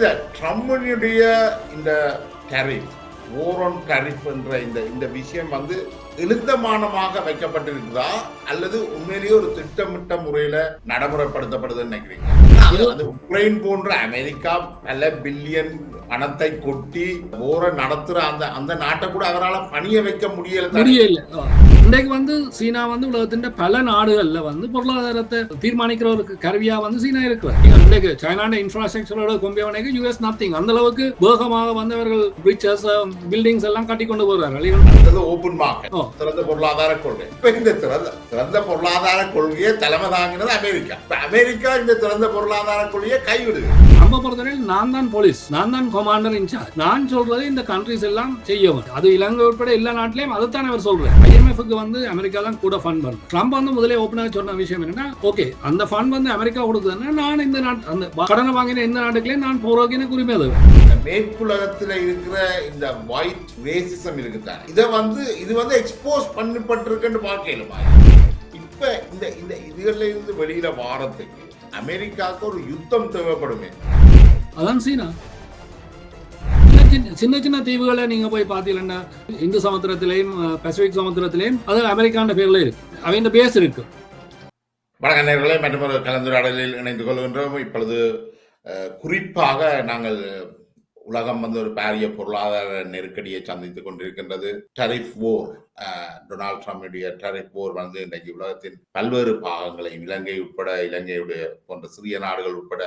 இதை ட்ரம்மினுடைய இந்த tariff ஓரோன் tariff என்ற இந்த இந்த விஷயம் வந்து எழுத்தமானமாக வைக்கப்பட்டிருக்குதா? அல்லது உண்மையிலேயே ஒரு திட்டமிட்ட முறையில நடைமுறைப்படுத்தப்படுதுன்னு நினைக்கிறீங்க? உக்ரைன் போன்ற அமெரிக்கா பல பில்லியன் பணத்தை கொட்டி ஓர நடத்துற அந்த அந்த நாட்டை கூட அவரால் பணிய வைக்க முடியல? முடியல. இன்றைக்கு வந்து சீனா வந்து உலகத்தின் பல நாடுகள்ல வந்து பொருளாதாரத்தை தீர்மானிக்கிற ஒரு கருவியா வந்து சீனா இருக்கிறார் இன்றைக்கு சைனாண்ட இன்ஃப்ராஸ்ட்ரக்சரோட கொம்பியவனைக்கு யூஎஸ் நத்திங் அந்த அளவுக்கு வேகமாக வந்து அவர்கள் பிரிட்ஜஸ் பில்டிங்ஸ் எல்லாம் கட்டி கொண்டு அடுத்தது ஓபன் மார்க்கெட். திறந்த பொருளாதார கொள்கை. இப்ப இந்த திறந்த திறந்த பொருளாதார கொள்கையை தலைமை தாங்கினது அமெரிக்கா. அமெரிக்கா இந்த திறந்த பொருளாதார கொள்கையை கைவிடுது நம்ம பொறுத்தவரையில் நான் தான் போலீஸ். நான் தான் கமாண்டர் இன்சார்ஜ் நான் சொல்றது இந்த கண்ட்ரிஸ் எல்லாம் செய்யவும் அது இலங்கை உட்பட எல்லா நாட்டிலையும் அதைத்தான் அவர் சொல்றாரு. ஐஎம்எஃப்க்கு வந்து அமெரிக்கா தான் கூட ஃபண்ட் பண்ணும் ட்ரம்ப் வந்து முதலே ஓப்பனாக சொன்ன விஷயம் என்னன்னா ஓகே அந்த ஃபண்ட் வந்து அமெரிக்கா கொடுக்குதுன்னா நான் இந்த நாட்டு அந்த கடனை வாங்கின எந்த நாட்டுக்குள்ளே நான் போறதுக்கு எனக்கு உரிமை அது இந்த மேற்குலகத்துல இருக்கிற இந்த ஒயிட் ரேசிசம் இருக்குதானே? இதை வந்து இது வந்து எக்ஸ்போஸ் பண்ணப்பட்டிருக்குன்னு பார்க்கலுமா இப்ப இந்த இந்த இதுகள்ல இருந்து வெளியில வாரத்துக்கு அமெரிக்காவுக்கு ஒரு யுத்தம் தேவைப்படுமே. அதான் சீனா. சின்ன சின்ன- தீவுகளை நீங்க போய் பார்த்தீங்கன்னா இந்து சமுத்திரத்திலையும் பசிபிக் சமுத்திரத்திலையும் அது அமெரிக்கான பேர்ல இருக்கு. அவங்க பேஸ் இருக்கு. வணக்க நேர்களே மற்றும் ஒரு கலந்துரையாடலில் இணைந்து கொள்கின்றோம். இப்பொழுது குறிப்பாக நாங்கள் உலகம் வந்து ஒரு பாரிய பொருளாதார நெருக்கடியை சந்தித்துக் கொண்டிருக்கின்றது. டரிஃப் போர் டொனால்ட் ட்ரம்புடைய டரிஃப் போர் வந்து இன்றைக்கு உலகத்தின் பல்வேறு பாகங்களையும் இலங்கை உட்பட இலங்கையுடைய போன்ற சிறிய நாடுகள் உட்பட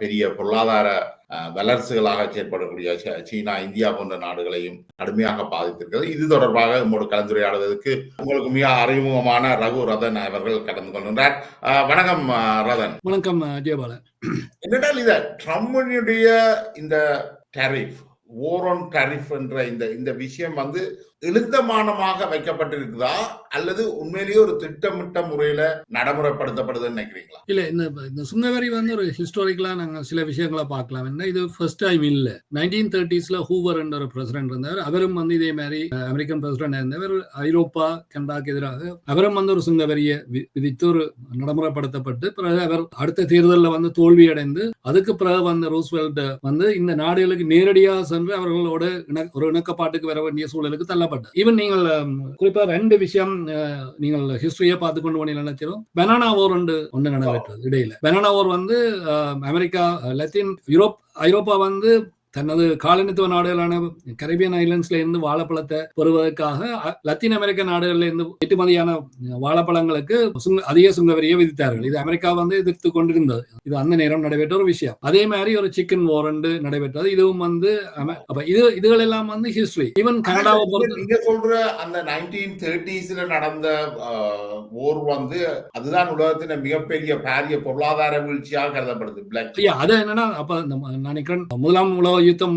பெரிய பொருளாதார அஹ், வல்லரசுகளாக செயற்படக்கூடிய சீனா இந்தியா போன்ற நாடுகளையும் கடுமையாக பாதித்திருக்கிறது. இது தொடர்பாக நம்மோடு கலந்துரையாடுவதற்கு உங்களுக்கு மிக அறிமுகமான ரகு ரதன் அவர்கள் கடந்து கொள்கின்றார் வணக்கம் ரதன். வணக்கம் ஜெயபாலன் என்னடால் இத ட்ரம்பினுடைய இந்த டரிஃப் ஓரோன் டரிஃப் என்ற இந்த இந்த விஷயம் வந்து எழுத்தமானமாக வைக்கப்பட்டிருக்குதா? அல்லது உண்மையிலேயே ஒரு திட்டமிட்ட முறையில நடைமுறைப்படுத்தப்படுதுன்னு நினைக்கிறீங்களா? இல்ல இந்த இந்த சுங்கவரி வந்து ஒரு ஹிஸ்டாரிக்கலா நாங்க சில விஷயங்களை பார்க்கலாம். என்ன இது ஃபர்ஸ்ட் டைம் இல்ல. நைன்டீன் தேர்ட்டிஸ்ல ஹூவர் என்ற ஒரு பிரசிடென்ட் இருந்தார். அவரும் வந்து இதே மாதிரி அமெரிக்கன் பிரசிடென்ட் இருந்தவர். ஐரோப்பா கனடாக்கு எதிராக அவரும் வந்து ஒரு சுங்கவரியை வி- விதித்து ஒரு நடைமுறைப்படுத்தப்பட்டு பிறகு அவர் அடுத்த தேர்தலில் வந்து தோல்வி அடைந்து அதுக்கு பிறகு வந்த ரூஸ்வெல்ட் வந்து இந்த நாடுகளுக்கு நேரடியாக சென்று அவர்களோட ஒரு இணக்கப்பாட்டுக்கு வர வேண்டிய சூழலுக்கு தள்ளப்பட்டார் ஈவன் நீங்கள் அஹ், குறிப்பா ரெண்டு விஷயம் நீங்கள் ஹிஸ்டரியை பார்த்து கொண்டு போனீங்க நினைச்சிடும் பெனானா ஓர் ஒன்று ஒன்று நடைபெற்றது இடையில. பெனானா ஓர் வந்து அமெரிக்கா லத்தீன் யூரோப் ஐரோப்பா வந்து தனது காலனித்துவ நாடுகளான கரீபியன் ஐலண்ட்ஸ்ல இருந்து வாழைப்பழத்தை பெறுவதற்காக லத்தீன் அமெரிக்க நாடுகள்ல இருந்து ஏற்றுமதியான வாழைப்பழங்களுக்கு சுங்க அதிக சுங்கவரியை விதித்தார்கள். இது அமெரிக்கா வந்து எதிர்த்து கொண்டிருந்தது. இது அந்த நேரம் நடைபெற்ற ஒரு விஷயம். அதே மாதிரி ஒரு சிக்கன் வாரண்டு நடைபெற்றது. இதுவும் வந்து அப்ப இது இதுகள் எல்லாம் வந்து ஹிஸ்டரி ஈவன் கனடாவை பொறுத்த நீங்க சொல்ற அந்த நைன்டீன் தேர்ட்டிஸ்ல நடந்த ஓர் வந்து அதுதான் உலகத்தின் மிகப்பெரிய பாரிய பொருளாதார வீழ்ச்சியாக கருதப்படுது. அது என்னன்னா அப்ப நான் நினைக்கிறேன் முதலாம் உலக யுத்தம்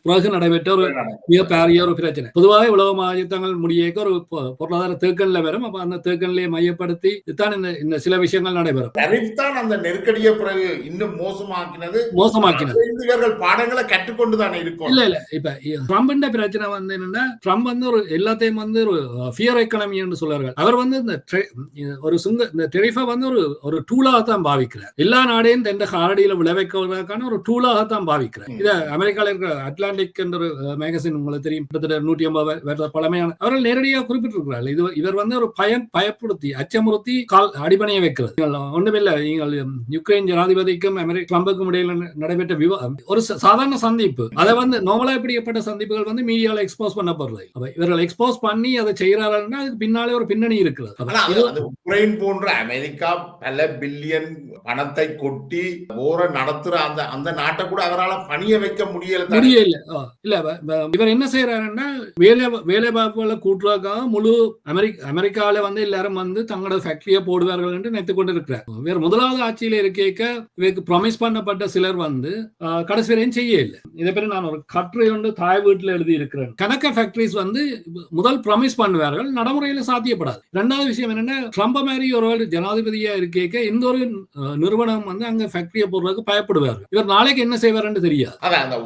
பிறகு நடைபெற்ற ஒரு மிக பெரிய ஒரு பிரச்சனை பொதுவாக உலக மகாயுத்தங்கள் முடியக்க ஒரு பொருளாதார தேக்கல்ல வரும் அப்ப அந்த தேக்கல்லே மையப்படுத்தி இதுதான் இந்த இந்த சில விஷயங்கள் நடைபெறும் டரிஃப் தான் அந்த நெருக்கடியை பிறகு இன்னும் மோசமாக்கினது மோசமாக்கினது இவர்கள் பாடங்களை கற்றுக்கொண்டு தானே இருக்கும் இல்ல இல்ல இப்ப ட்ரம்ப்ன்ற பிரச்சனை வந்து என்னன்னா ட்ரம்ப் வந்து ஒரு எல்லாத்தையும் வந்து ஒரு ஃபியர் எக்கனமி என்று சொல்றார்கள் அவர் வந்து இந்த ஒரு சுங்க இந்த டெரிஃபை வந்து ஒரு ஒரு டூலாக தான் பாவிக்கிறார் எல்லா நாடையும் தன் காரடியில விளைவிக்கிறதுக்கான ஒரு டூலாக தான் பாவிக்கிறார் இத அமெரிக்கால இருக்கிற அட்லாண்டிக் என்ற மேகசின் உங்களுக்கு தெரியும். கிட்டத்தட்ட நூற்றி ஐம்பது பழமையான அவர்கள் நேரடியாக குறிப்பிட்டிருக்கிறார்கள். இது இவர் வந்து ஒரு பயம் பயப்படுத்தி அச்சமுறுத்தி கால் அடிபணிய வைக்கிறது. ஒண்ணுமில்லை நீங்கள் யுக்ரைன் ஜனாதிபதிக்கும் அமெரிக்க ட்ரம்புக்கும் இடையில நடைபெற்ற விவாதம் ஒரு சாதாரண சந்திப்பு. அதை வந்து நார்மலா பிடிக்கப்பட்ட சந்திப்புகள் வந்து மீடியால எக்ஸ்போஸ் பண்ணப்படுறது. இவர்கள் எக்ஸ்போஸ் பண்ணி அதை செய்யறாருன்னா அதுக்கு பின்னாலே ஒரு பின்னணி இருக்கிறது. உக்ரைன் போன்ற அமெரிக்கா பல பில்லியன் பணத்தை கொட்டி போர நடத்துற அந்த அந்த நாட்டை கூட அவரால் பணிய வைக்க முடியல தானே? இல்ல இல்ல இவர் என்ன செய்யறாருன்னா வேலை வேலை வாய்ப்புகளை கூட்டுறதுக்காக முழு அமெரிக்க அமெரிக்கால வந்து எல்லாரும் வந்து தங்களோட ஃபேக்டரியை போடுவார்கள் என்று நினைத்துக் கொண்டு இருக்கிறார் வேற முதலாவது ஆட்சியில இருக்க இவருக்கு ப்ராமிஸ் பண்ணப்பட்ட சிலர் வந்து கடைசி வரையும் செய்ய இல்லை. இதை பேர் நான் ஒரு கட்டுரை ஒன்று தாய் வீட்டில் எழுதி இருக்கிறேன் கணக்க ஃபேக்டரிஸ் வந்து முதல் ப்ராமிஸ் பண்ணுவார்கள் நடைமுறையில சாத்தியப்படாது. ரெண்டாவது விஷயம் என்னன்னா ட்ரம்ப் மாதிரி ஒரு ஜனாதிபதியா இருக்க எந்த ஒரு நிறுவனம் வந்து அங்க ஃபேக்டரியை போடுறதுக்கு பயப்படுவார்கள். இவர் நாளைக்கு என்ன செய்வார்னு தெரியாது. அதான் அந்த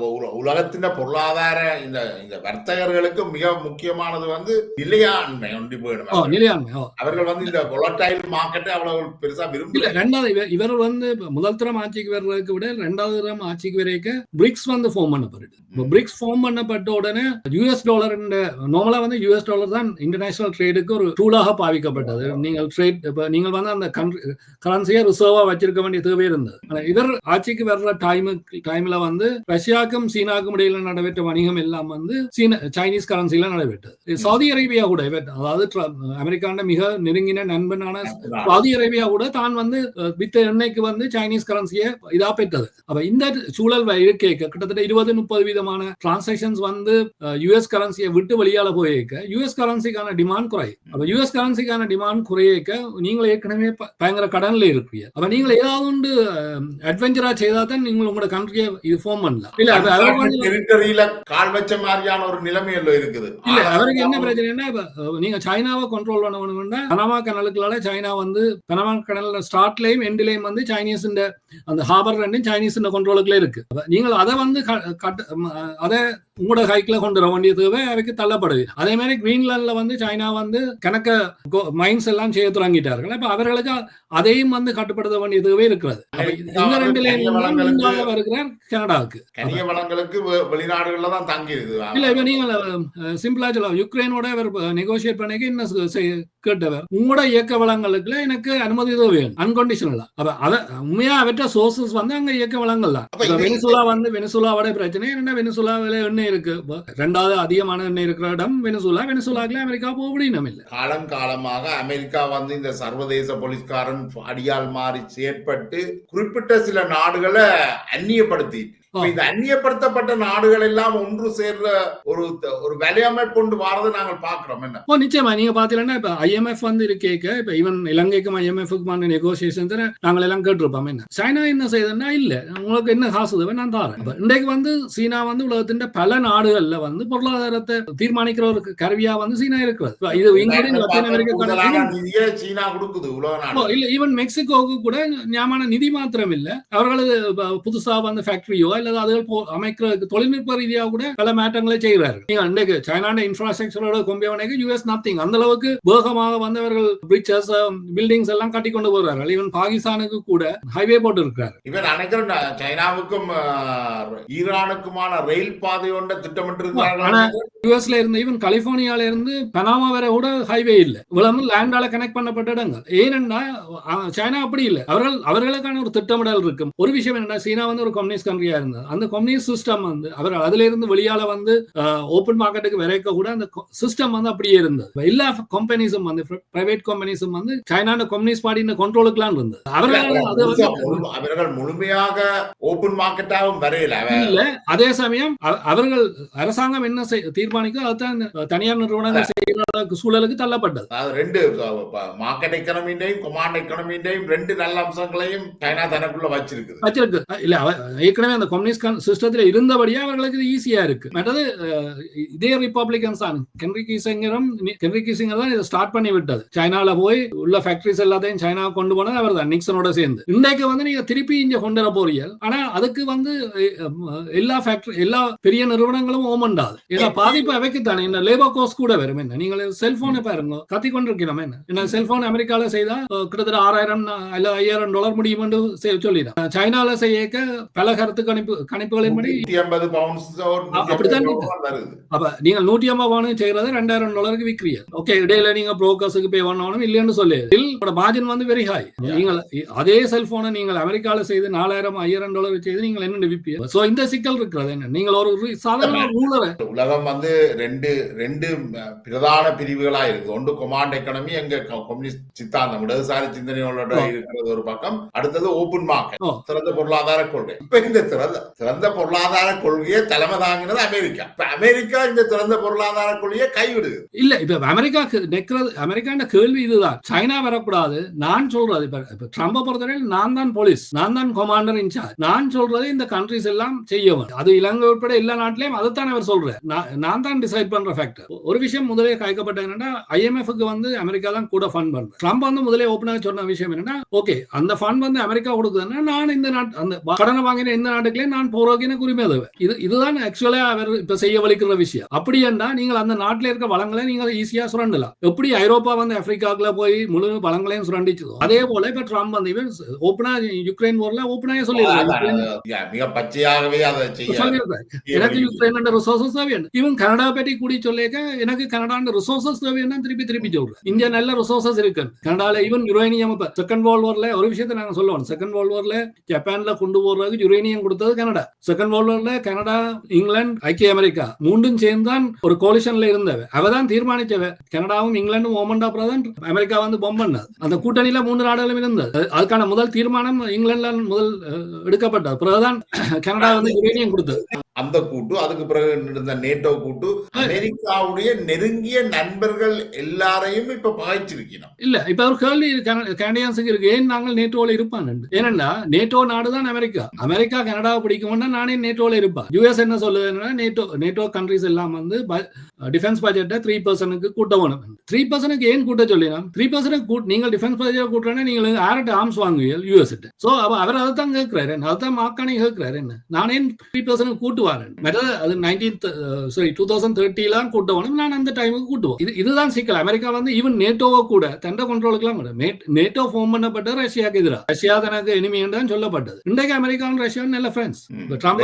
உலகத்தின் பொருளாதார இந்த இந்த வர்த்தகர்களுக்கு மிக முக்கியமானது வந்து நிலையாண்மை ஒன்றி போயிடும். நிலையாண்மை அவர்கள் வந்து இந்த பொலட்டைல் மார்க்கெட்டை அவ்வளவு பெருசா இல்ல விரும்பல ரெண்டாவது இவர் வந்து முதல் தரம் ஆட்சிக்கு வர்றதுக்கு விட ரெண்டாவது தரம் ஆட்சிக்கு வரைக்கும் பிரிக்ஸ் வந்து ஃபார்ம் பண்ணப்படுது பிரிக்ஸ் ஃபார்ம் பண்ணப்பட்ட உடனே யூஎஸ் டாலர் நார்மலா வந்து யூஎஸ் டாலர் தான் இன்டர்நேஷனல் ட்ரேடுக்கு ஒரு டூலாக பாவிக்கப்பட்டது. நீங்கள் ட்ரேட் இப்போ நீங்கள் வந்து அந்த கரன்சியை ரிசர்வா வச்சிருக்க வேண்டிய தேவை இருந்தது. இவர் ஆட்சிக்கு வர்ற டைமு டைம்ல வந்து ரஷ்யாவுக்கும் சீனாவுக்கும் இடையில நடைபெற்ற வணிகம் எல்லாம் வந்து சீன சைனீஸ் கரன்சில நடைபெற்றது. சவுதி அரேபியா கூட அதாவது அமெரிக்காண்ட மிக நெருங்கின நண்பனான சவுதி அரேபியா கூட தான் வந்து வித்த எண்ணெய்க்கு வந்து சைனீஸ் கரன்சியை இதா பெற்றது. அப்ப இந்த சூழல் இருக்கே கிட்டத்தட்ட இருபது முப்பது விதமான டிரான்சாக்ஷன்ஸ் வந்து யுஎஸ் கரன்சியை விட்டு வெளியால போயிருக்க யுஎஸ் கரன்சிக்கான டிமாண்ட் குறை அப்ப யுஎஸ் கரன்சிக்கான டிமாண்ட் குறையக்க நீங்கள் ஏற்கனவே பயங்கர கடன்ல இருக்கிறீங்க அப்ப நீங்கள் ஏதாவது அட்வென்ச்சரா செய்தா தான் நீங்கள் உங்களோட கண்ட்ரியை இது ஃபார்ம் பண்ணலாம். டெரிட்டரியில கால் வச்ச மாதிரியான ஒரு நிலைமையில இருக்குது. இல்ல அவருக்கு என்ன பிரச்சனைன்னா நீங்க சைனாவை கண்ட்ரோல் பண்ண வேணும்னா பனமா கனலுக்குள்ளால சைனா வந்து பனமா கனல்ல ஸ்டார்ட்லயும் எண்ட்லயும் வந்து சைனீஸ் அந்த ஹார்பர் ரெண்டும் சைனீஸ் கண்ட்ரோலுக்குள்ள இருக்கு. நீங்கள் அதை வந்து அதை உங்களோட கைக்குள்ள கொண்டு வர வேண்டிய தேவை அவைக்கு தள்ளப்படுது. அதே மாதிரி கிரீன்லாண்ட்ல வந்து சைனா வந்து கணக்க மைன்ஸ் எல்லாம் செய்ய தொடங்கிட்டார்கள். அப்ப அவர்களுக்கு அதையும் வந்து கட்டுப்படுத்த வேண்டிய தேவை இருக்கிறது. இந்த ரெண்டு முன்னால வருகிறார் கனடாவுக்கு. கனிய வளங்களுக்கு வெளிநாடுகள்ல தான் தங்கி இருக்குது இல்ல இப்ப நீங்க சிம்பிளா சொல்லலாம் யுக்ரைனோட நெகோசியேட் பண்ணிக்க செய்- கேட்டவர். உங்களோட இயக்க வளங்களுக்கு எனக்கு அனுமதி வேணும். அன்கண்டிஷனலா அப்ப அத உண்மையா அவற்ற சோர்சஸ் வந்து அங்க இயக்க வளங்கள் தான் வெனிசுலா வந்து வெனிசுலாவோட பிரச்சனை என்னன்னா? வெனிசுலாவில எண்ணெய் இருக்கு. ரெண்டாவது அதிகமான எண்ணெய் இருக்கிற இடம் வெனிசுலா வெனிசுலாக்குல அமெரிக்கா போக முடியும் இல்ல. காலம் காலமாக அமெரிக்கா வந்து இந்த சர்வதேச போலீஸ்காரன் அடியால் மாறி செயற்பட்டு குறிப்பிட்ட சில நாடுகளை அந்நியப்படுத்தி இப்ப இந்த அந்நியப்படுத்தப்பட்ட நாடுகள் எல்லாம் ஒன்று சேர்ற ஒரு ஒரு வலையமைப்பு கொண்டு வாரதை நாங்கள் பார்க்கிறோம். என்ன? ஓ நிச்சயமா. நீங்க பாத்தீங்கன்னா இப்ப ஐஎம்எஃப் வந்து இருக்கேக்க இப்ப ஈவன் இலங்கைக்கும் ஐஎம்எஃப்க்குமான நெகோசியேஷன் நாங்கள் எல்லாம் கேட்டிருப்போம். என்ன? சைனா என்ன செய்யுதுன்னா இல்ல. உங்களுக்கு என்ன காசு தேவை நான் தரேன். இன்றைக்கு வந்து சீனா வந்து உலகத்தின் பல நாடுகள்ல வந்து பொருளாதாரத்தை தீர்மானிக்கிற ஒரு கருவியா வந்து சீனா இருக்கிறது. இது லத்தீன் அமெரிக்கா சீனா கொடுக்குது உலக இல்ல. ஈவன் மெக்சிகோவுக்கு கூட ஞாபகம் நிதி மாத்திரம் இல்ல அவர்களது புதுசா வந்து ஃபேக்டரியோ அல்லது அதுகள் அமைக்கிறதுக்கு தொழில்நுட்ப ரீதியா கூட பல மாற்றங்களை செய்கிறாரு நீங்க இன்றைக்கு சைனாண்ட இன்ஃப்ராஸ்ட்ரக்சரோட கொம்பியவனைக்கு யூஎஸ் நத்திங் அந்த அளவுக்கு வேகமாக வந்து அவர்கள் பிரிட்ஜஸ் பில்டிங்ஸ் எல்லாம் கட்டி கொண்டு போறார்கள். ஈவன் பாகிஸ்தானுக்கு கூட ஹைவே போட்டு இருக்கிறார் இவன் நான் சைனாவுக்கும் ஈரானுக்குமான ரயில் பாதை ஒன்றை திட்டமிட்டு இருக்கிறார்கள் யூஎஸ்ல இருந்து ஈவன் கலிபோர்னியால இருந்து பனாமா வரை கூட ஹைவே இல்ல. இவ்வளவு லேண்டால கனெக்ட் பண்ணப்பட்ட இடங்கள். ஏனென்றா அஹ், சைனா அப்படி இல்ல. அவர்கள் அவர்களுக்கான ஒரு திட்டமிடல் இருக்கும். ஒரு விஷயம் என்னன்னா சீனா வந்து ஒரு கம்யூனிஸ்ட் கண்ட்ரியா இருந்தது. அந்த கம்யூனிஸ்ட் சிஸ்டம் வந்து அவர் அதுல இருந்து வெளியால வந்து ஓப்பன் மார்க்கெட்டுக்கு விரைக்க கூட அந்த சிஸ்டம் வந்து அப்படியே இருந்தது. எல்லா கம்பெனிஸும் வந்து பிரைவேட் கம்பெனிஸும் வந்து சைனான கம்யூனிஸ்ட் பார்ட்டியின் கண்ட்ரோலுக்குலாம் இருந்தது. வந்து முழு- அவர்கள் முழுமையாக ஓபன் மார்க்கெட்டாகவும் வரையில இல்ல அதே சமயம் அவ- அவர்கள் அரசாங்கம் என்ன செய்- தீர்மானிக்கோ அதுதான் தனியார் நிறுவனங்கள் அளவுக்கு சூழலுக்கு தள்ளப்பட்டது. ரெண்டு மார்க்கெட் எக்கனமிண்டையும் கொமாண்ட் எக்கனமிண்டையும் ரெண்டு நல்ல அம்சங்களையும் சைனா தனக்குள்ள வச்சிருக்குது. வச்சிருக்கு. இல்ல ஏற்கனவே அந்த கம்யூனிஸ்ட் சிஸ்டத்துல இருந்தபடியே அவர்களுக்கு இது ஈஸியா இருக்கு. மற்றது இதே ரிப்பப்ளிகன்ஸ் தான். ஹென்ரி கிசிங்கரும் ஹென்ரி கிசிங்கர் தான் இதை ஸ்டார்ட் பண்ணி விட்டது சைனால போய் உள்ள ஃபேக்டரிஸ் எல்லாத்தையும் சைனா கொண்டு போனது அவர் தான் நிக்சனோட சேர்ந்து. இன்றைக்கு வந்து நீங்க திருப்பி இங்க கொண்டு வர போறீங்க ஆனா அதுக்கு வந்து எல்லா ஃபேக்டரி எல்லா பெரிய நிறுவனங்களும் ஓமண்டாது ஏன்னா பாதிப்பு அவைக்கு தானே என்ன லேபர் கோஸ்ட் கூட வரும் என்ன நீங்கள் செல்போனை பாருங்க. கத்தி கொண்டிருக்கிறோம். என்ன என்ன செல்போன் அமெரிக்கால செய்தா கிட்டத்தட்ட ஆறாயிரம் அல்ல ஐயாயிரம் டாலர் முடியுமென்று சொல்லிடும் சைனால செய்யக்க பல கருத்து கணிப்பு கணிப்புகளின்படி நூத்தி ஐம்பது பவுண்ட்ஸ் அப்படித்தான் வருது. அப்ப நீங்க நூற்றி ஐம்பது பவுன் செய்யறது ரெண்டாயிரம் டாலருக்கு விற்கிறீங்க ஓகே இடையில நீங்க புரோக்கர்ஸுக்கு பே பண்ணணும் இல்லைன்னு சொல்லி மார்ஜின் வந்து வெரி நீங்கள் அதே செல்போனை நீங்கள் அமெரிக்கால செய்து நாலாயிரம் ஐயாயிரம் டாலர் செய்து நீங்கள் என்ன விற்பீங்க சோ இந்த சிக்கல் இருக்கிறது என்ன? நீங்கள் ஒரு சாதாரண ரூலரை உலகம் வந்து ரெண்டு ரெண்டு பிரதான பிரிவுகளா இருக்குது ஒன்று கொமாண்ட் எக்கனமி எங்க க- கம்யூனிஸ்ட் சித்தாந்தம் இடதுசாரி சிந்தனைகளோட ஆ. இருக்கிறது ஒரு பக்கம். அடுத்தது ஓபன் மார்க்கெட் ஓ. சிறந்த பொருளாதார கொள்கை. இப்ப இந்த சிறந்த சிறந்த பொருளாதார கொள்கையை தலைமை தாங்கினது அமெரிக்கா. இப்ப அமெரிக்கா இந்த சிறந்த பொருளாதார கொள்கையை கைவிடுது. இல்ல இப்ப அமெரிக்கா நிக்கிறது அமெரிக்காண்ட கேள்வி இதுதான். சைனா வரக்கூடாது. நான் சொல்றது இப்ப இப்ப ட்ரம்ப பொறுத்தவரையில் நான் தான் போலீஸ். நான் தான் கமாண்டர் இன்சார்ஜ் நான் சொல்றது இந்த கண்ட்ரிஸ் எல்லாம் செய்யவும். அது இலங்கை உட்பட எல்லா நாட்டிலையும் அதைத்தான் அவர் சொல்றாரு. நான் நான் தான் டிசைட் பண்ற ஃபேக்டர் ஒரு விஷயம் முதலே காய்க்கப்பட்ட என்னன்னா ஐஎம்எஃப்க்கு வந்து அமெரிக்கா தான் கூட ஃபண்ட் பண்றேன் ட்ரம்ப் வந்து முதலே ஓப்பனாக சொன்ன விஷயம் என்னன்னா ஓகே அந்த ஃபண்ட் வந்து அமெரிக்கா கொடுக்குதுன்னா நான் இந்த நாட்டு அந்த கடனை வாங்கின எந்த நாட்டுக்குள்ளே இருக்கேன் நான் போறதுக்கு எனக்கு உரிமை தேவை இது இதுதான் ஆக்சுவலா அவர் இப்ப செய்ய வலிக்கிற விஷயம். அப்படி என்றா நீங்கள் அந்த நாட்டில் இருக்க வளங்களை நீங்கள் ஈஸியா சுரண்டலாம். எப்படி ஐரோப்பா வந்து ஆப்பிரிக்காக்குள்ள போய் முழு வளங்களையும் சுரண்டிச்சதோ அதே போல இப்ப ட்ரம்ப் வந்து இவன் ஓப்பனா யுக்ரைன் போர்ல ஓப்பனாவே சொல்லிடுறாங்க அதை எனக்கு யுக்ரைன் ரிசோர்சஸ் தேவையான இவன் கனடா பற்றி கூடி சொல்லிக்க எனக்கு கனடாண்ட ரிசோர்சஸ் தேவையான திருப்பி திருப்பி சொல்றேன் இங்க நல்ல ரிசோர்சஸ் இருக்கு கனடால ஈவன் யுரேனியம் செகண்ட் வேர்ல்ட் வார்ல ஒரு விஷயத்தை நாங்க சொல்லுவோம் செகண்ட் வேர்ல்ட் வார்ல ஜப்பான்ல கொண்டு போறதுக்கு யுரேனியம் கொடுத்தது கனடா. செகண்ட் வேர்ல்ட் வார்ல கனடா இங்கிலாந்து ஐக்கிய அமெரிக்கா மூன்றும் சேர்ந்து தான் ஒரு கோலிஷன்ல இருந்தவ. அவ தான் தீர்மானிச்சவ. கனடாவும் இங்கிலாந்தும் ஓமண்டா பிரதன் அமெரிக்கா வந்து பொம் பண்ணது. அந்த கூட்டணியில மூன்று நாடுகளும் இருந்தது. அதுக்கான முதல் தீர்மானம் இங்கிலாந்துல முதல் எடுக்கப்பட்டது. பிறகுதான் கனடா வந்து யுரேனியம் கொடுத்தது. அந்த கூட்டு அதுக்கு பிறகு இருந்த நேட்டோ கூட்டு அமெரிக்காவுடைய நெருங்கிய நண்பர்கள் எல்லாரையும் இப்ப பகைச்சிருக்கணும் இல்ல இப்ப ஒரு கேள்வி கனடியன்ஸுக்கு இருக்கு. ஏன் நாங்கள் நேட்டோல இருப்பான் ஏனென்றா நேட்டோ நாடுதான் அமெரிக்கா. அமெரிக்கா கனடாவை பிடிக்கும்னா நானே நேட்டோல இருப்பேன். யூஎஸ் என்ன சொல்லுதுன்னா நேட்டோ நேட்டோ கண்ட்ரிஸ் எல்லாம் வந்து டிஃபென்ஸ் பட்ஜெட்டை த்ரீ பர்சனுக்கு கூட்ட வேணும் த்ரீ பர்சனுக்கு ஏன் கூட்ட சொல்லினா த்ரீ பர்சனுக்கு நீங்கள் டிஃபென்ஸ் பட்ஜெட் கூட்டுறேன்னா நீங்கள் ஆர்ட் ஆர்ம்ஸ் வாங்குவீங்க யூஎஸ் சோ அவர் அதை தான் கேட்கிறாரு. அதை அதான் மாக்கானே கேட்கிறாரு என்ன? நானே த்ரீ பர்சனுக்கு கூட்டு கூட்டுவாரன். மற்றது அது நைன்டீன் சாரி டூ தௌசண்ட் தேர்ட்டிலாம் கூட்டணும் நான் அந்த டைமுக்கு கூட்டுவோம் இது இதுதான் சிக்கல். அமெரிக்கா வந்து ஈவன் நேட்டோவை கூட தண்ட கண்ட்ரோலுக்குலாம் கூட நேட்டோ ஃபார்ம் பண்ணப்பட்டது ரஷ்யாவுக்கு எதிராக ரஷ்யா தனக்கு எனிமின்னு தான் சொல்லப்பட்டது. இன்றைக்கு அமெரிக்காவும் ரஷ்யாவும் நல்ல ஃப்ரெண்ட்ஸ் ட்ரம்ப்.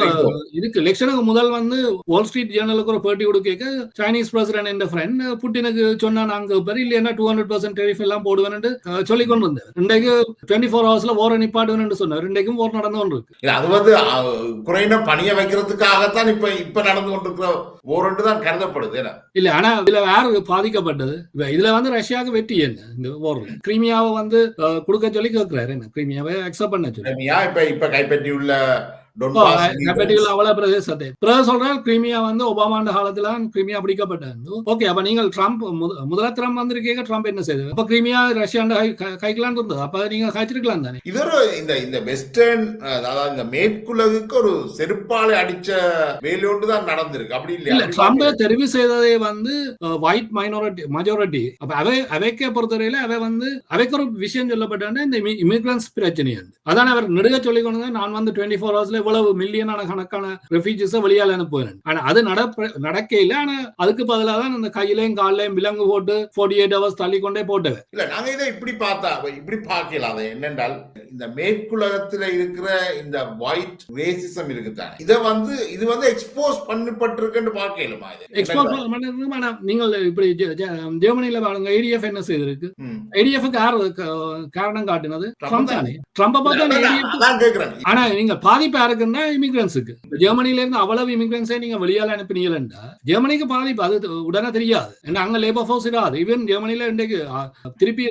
இதுக்கு எலெக்ஷனுக்கு முதல் வந்து வால் ஸ்ட்ரீட் ஜேர்னலுக்கு ஒரு பேட்டி கொடுக்க சைனீஸ் பிரசிடென்ட் என்ற ஃப்ரெண்ட் புட்டினுக்கு சொன்னா நாங்க பெரிய இல்லையா டூ ஹண்ட்ரட் பர்சன்ட் டெரிஃப் எல்லாம் போடுவேன்னு சொல்லி கொண்டு வந்தார் இன்றைக்கு டுவெண்ட்டி ஃபோர் ஹவர்ஸ்ல ஓர நிப்பாடுவேன்னு சொன்னார். இன்றைக்கும் ஓர் நடந்து கொண்டு இருக்கு அது வந்து உக்ரைனை பணிய வைக்கிறதுக்காகத்தான் இப்ப இப்ப நடந்து கொண்டிருக்கிற ஓரண்டு தான் கருதப்படுது? இல்ல ஆனா இதுல யாரு பாதிக்கப்பட்டது. இதுல வந்து ரஷ்யாவுக்கு வெற்றி என்ன? இந்த போர்ல கிரீமியாவை வந்து கொடுக்க சொல்லி கேட்கிறாரு என்ன? கிரீமியாவை அக்செப்ட் பண்ண சொல்லி. இப்ப இப்ப கைப்பற்றியுள்ள அவ்வளவு பிரதேசத்தை. பிறகு சொல்றாரு கிரீமியா வந்து ஒபாமாண்ட காலத்துல கிரீமியா பிடிக்கப்பட்டது ஓகே அப்ப நீங்கள் ட்ரம்ப் முத- முதல ட்ரம்ப் வந்திருக்கீங்க ட்ரம்ப் என்ன செய்தது? அப்ப கிரீமியா ரஷ்யாண்ட கைக்கலாம் இருந்தது அப்ப நீங்க காய்ச்சிருக்கலாம் தானே? இது ஒரு இந்த இந்த வெஸ்டர்ன் அதாவது இந்த மேற்குலகுக்கு ஒரு செருப்பாலை அடிச்ச வேலையோண்டு தான் நடந்திருக்கு. அப்படி இல்ல ட்ரம்ப் தெரிவு செய்ததே வந்து ஒயிட் மைனாரிட்டி மெஜாரிட்டி அப்ப அவை அவைக்க பொறுத்தவரையில அவை வந்து அவைக்கு ஒரு விஷயம் சொல்லப்பட்டா இந்த இமிகிரன்ஸ் பிரச்சனை அதான் அவர் நெடுக சொல்லி கொண்டு நான் வந்து டுவெண்ட்டி ஃபோர் ஹவர்ஸ்ல இவ்வளவு மில்லியனான கணக்கான ரெஃப்யூஜிஸை வெளியால அனுப்புவேன் ஆனா அது நடப்ப நடக்கையில ஆனா அதுக்கு பதிலாக தான் அந்த கையிலையும் காலையும் விலங்கு போட்டு ஃபோர்ட்டி எயிட் ஹவர்ஸ் தள்ளி கொண்டே போட்டவன் இல்ல நாங்க இதை இப்படி பார்த்தா இப்படி பார்க்கலாம். அதை என்னென்றால் இந்த மேற்குலகத்துல இருக்கிற இந்த ஒயிட் ரேசிசம் இருக்குதானே? இத வந்து இது வந்து எக்ஸ்போஸ் பண்ணப்பட்டிருக்குன்னு பார்க்கலுமா பண்ணணும் ஆனா நீங்கள் இப்படி ஜெ- ஜெ- ஜெர்மனில பாருங்க ஐடிஎஃப் என்ன செய்திருக்கு? ம். ஐடிஎஃப்க்கு யார் காரணம் காட்டினது? ட்ரம்ப் தானே? ட்ரம்ப பார்த்தா ஆனா நீங்க பாதிப்பு யாருக்குன்னா இமிகிரன்ஸுக்கு ஜெர்மனில இருந்து அவ்வளவு இமிகிரன்ஸே நீங்க வெளியால அனுப்பினீங்களா ஜெர்மனிக்கு பாதிப்பு அது உடனே தெரியாது. ஏன்னா அங்க லேபர் ஃபோர்ஸ் இராது ஈவன் ஜெர்மனில இன்றைக்கு திருப்பி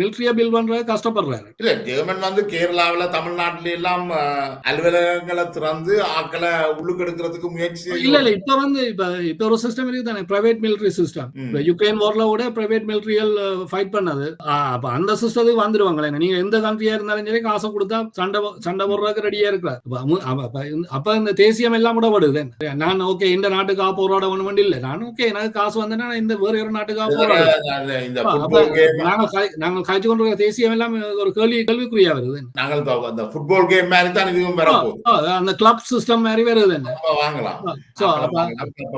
மிலிட்ரியா பில் பண்றது கஷ்டப்படுறாரு. இல்ல ஜெர்மன் வந்து கேரளாவுல தமிழ்நாட்டுல எல்லாம் அலுவலகங்களை திறந்து ஆக்களை உள்ளுக்கு எடுக்கிறதுக்கு முயற்சி இல்ல. இல்ல. இப்ப வந்து இப்ப இப்ப ஒரு சிஸ்டம் இருக்கு தானே பிரைவேட் மிலிட்டரி சிஸ்டம் யுக்ரைன் வார்ல கூட பிரைவேட் மிலிட்டரியல் ஃபைட் பண்ணது. அப்ப அந்த சிஸ்டத்துக்கு வந்துருவாங்களே. நீங்க எந்த கண்ட்ரியா இருந்தாலும் சரி காசை கொடுத்தா சண்டை சண்டை போடுறதுக்கு ரெடியா இருக்கிறார். அப்ப இந்த- தேசியம் எல்லாம் கூட நான் ஓகே இந்த நாட்டுக்கு ஆ போராட ஒண்ணு இல்ல நான் ஓகே எனக்கு காசு வந்தேன்னா இந்த வேற ஒரு நாட்டுக்கு ஆ போராட நாங்கள் காய்- நாங்கள் காய்ச்சி கொண்டு தேசியம் எல்லாம் ஒரு கேள்வி கேள்விக்குறியா வருது நாங்கள் அந்த ஃபுட்பால் கேம் மாதிரி தான் இதுவும் அந்த கிளப் சிஸ்டம் மாதிரி வருது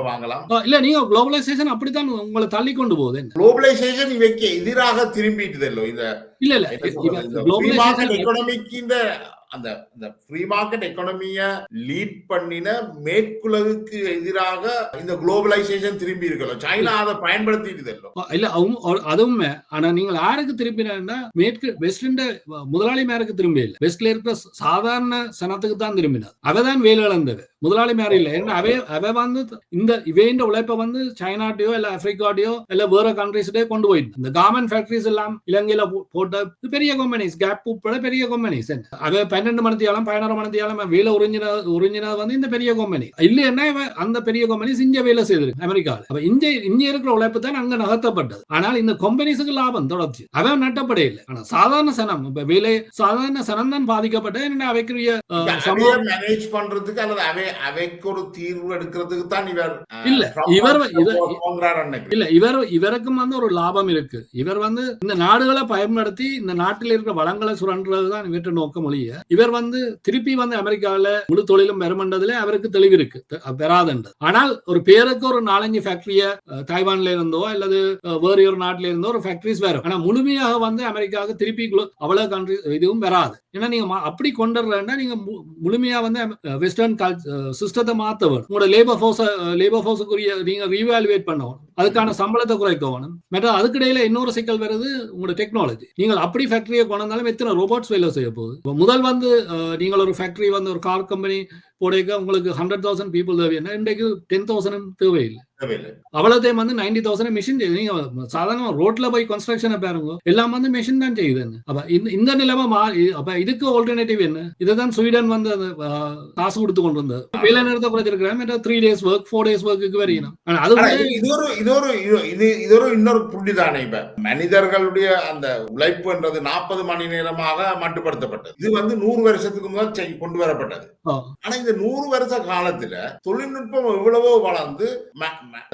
வாங்கலாம் இல்ல நீங்க குளோபலைசேஷன் அப்படித்தான் உங்களை தள்ளி கொண்டு போகுது குளோபலைசேஷன் இவைக்கு எதிராக திரும்பிட்டுதல்லோ இந்த இல்ல இல்ல இந்த அந்த இந்த ஃப்ரீ மார்க்கெட் எக்கானமிய லீட் பண்ணின மேற்குலகுக்கு எதிராக இந்த குளோபலைசேஷன் திரும்பி இருக்கணும் சைனா அதை பயன்படுத்திட்டு இல்ல? ஒரு- அதுவும் ஆனா நீங்கள் யாருக்கு திரும்பினா மேற்கு வெஸ்ட்ல முதலாளி மேருக்கு திரும்ப இல்ல. வெஸ்ட்ல இருக்கிற சாதாரண சனத்துக்கு தான் திரும்பினார் அவதான் வேலை இழந்தது. முதலாளி மேர இல்ல. ஏன்னா அவை அவ வந்து இந்த இவேண்ட உழைப்ப வந்து சைனாட்டையோ இல்ல ஆப்பிரிக்காட்டையோ இல்ல வேற கண்ட்ரிஸ்டே கொண்டு போயிட்டு இந்த கார்மெண்ட் ஃபேக்டரிஸ் எல்லாம் இலங்கையில போட்ட பெரிய கம்பெனிஸ் கேப் உட்பட பெரிய கம்பெனிஸ் அவ பன்னெண்டு மணித்தியாலும் பதினாறு மணித்தியாலும் வேலை உறிஞ்சின உறிஞ்சினது வந்து இந்த பெரிய கம்பெனி இல்லைன்னா இவன் அந்த பெரிய கம்பெனிஸ் இங்க வேலை செய்திருக்கு அமெரிக்காவில் அப்ப இங்க இருக்கிற உழைப்பு தான் அங்க நகர்த்தப்பட்டது. ஆனால் இந்த கம்பெனிஸுக்கு லாபம் தொடர்ச்சி. அவன் நட்டப்படே இல்லை ஆனா சாதாரண சனம் இப்ப வேலை சாதாரண சனம் தான் பாதிக்கப்பட்ட என்ன அவைக்குரிய மேனேஜ் பண்றதுக்கு அல்லது அவை அவைக்கு ஒரு தீர்வு எடுக்கிறதுக்கு தான் இவர் இல்ல, இவர். இல்ல இவர் இவருக்கும் வந்து ஒரு லாபம் இருக்கு. இவர் வந்து இந்த நாடுகளை பயன்படுத்தி இந்த நாட்டில் இருக்கிற வளங்களை சுரண்டுறது தான் இவற்றை நோக்கம் ஒழிய இவர் வந்து திருப்பி வந்து அமெரிக்கால முழு தொழிலும் பெறமண்டதுல அவருக்கு தெளிவு இருக்கு பெறாதுன்றது. ஆனால் ஒரு பேருக்கு ஒரு நாலஞ்சு ஃபேக்டரிய தாய்வான்ல இருந்தோ அல்லது வேறு ஒரு நாட்டில இருந்தோ ஒரு ஃபேக்டரிஸ் வரும் ஆனா முழுமையாக வந்து அமெரிக்காவுக்கு திருப்பி அவ்வளவு கண்ட்ரி இதுவும் வராது ஏன்னா நீங்க அப்படி கொண்டு வரலன்னா நீங்க முழுமையா வந்து வெஸ்டர்ன் சிஸ்டத்தை மாத்த வேணும். உங்களோட லேபர் ஃபோர்ஸ் லேபர் ஃபோர்ஸுக்குரிய நீங்க ரீவாலுவேட் பண்ணணும் அதுக்கான சம்பளத்தை குறைக்கணும் மற்ற அதுக்கிடையில இன்னொரு சிக்கல் வருது உங்களோட டெக்னாலஜி நீங்கள் அப்படி ஃபேக்டரியை கொண்டு வந்தாலும் எத்தனை ரோபோட்ஸ் வேலை செய்ய போகுது? முதல் வந்து அஹ், நீங்கள் ஒரு ஃபேக்டரி வந்து ஒரு கார் கம்பெனி போடைக்க உங்களுக்கு ஹண்ட்ரட் தௌசண்ட் பீப்புள் தேவைன்னா இன்றைக்கு டென் தௌசண்ட் தேவையில்லை. தேவையில்லை. அவ்வளோத்தையும் வந்து நைன்டி தௌசண்ட் மிஷின் நீங்க சாதாரண ரோட்ல போய் கன்ஸ்ட்ரக்ஷனை பாருங்க. எல்லாம் வந்து மிஷின் தான் செய்யுதுன்னு அப்ப இந்த நிலைமை அப்ப இதுக்கு ஆல்டர்னேட்டிவ் என்ன? இதுதான் ஸ்வீடன் வந்து காசு கொடுத்து கொண்டு வந்தது. வேலை நிறுத்த குறைச்சிருக்கிறாங்க three days work four days ஒர்க்குக்கு வரையணும் ஆனா அது இது- ஒரு இது ஒரு இது- இது ஒரு இன்னொரு புள்ளி தானே இப்ப. மனிதர்களுடைய அந்த உழைப்புன்றது நாற்பது மணி நேரமாக மட்டுப்படுத்தப்பட்டது. இது வந்து நூறு வருஷத்துக்கு முதல் கொண்டு வரப்பட்டது. ஆனா இந்த நூறு வருஷ காலத்துல தொழில்நுட்பம் எவ்வளவோ வளர்ந்து